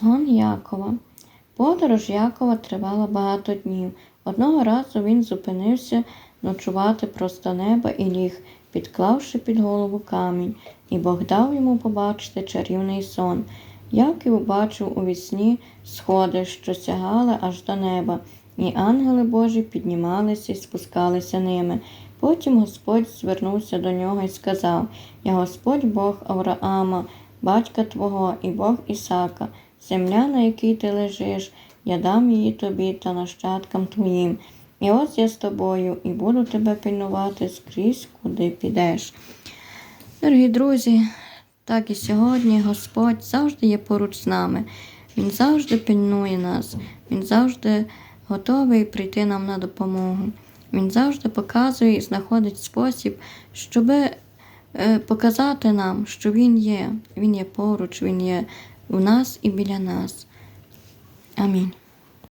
Сон Якова. Подорож Якова тривала багато днів. Одного разу він зупинився ночувати просто неба і ліг, підклавши під голову камінь, і Бог дав йому побачити чарівний сон. Яків бачив у вісні сходи, що сягали аж до неба, і ангели Божі піднімалися і спускалися ними. Потім Господь звернувся до нього і сказав: Я Господь Бог Авраама, батька твого, і Бог Ісака, земля, на якій ти лежиш, я дам її тобі та нащадкам твоїм. І ось я з тобою і буду тебе пильнувати скрізь, куди підеш. Дорогі друзі, так і сьогодні Господь завжди є поруч з нами. Він завжди пильнує нас, Він завжди готовий прийти нам на допомогу. Він завжди показує і знаходить спосіб, щоб показати нам, що Він є. Він є поруч, Він є у нас і біля нас. Амінь.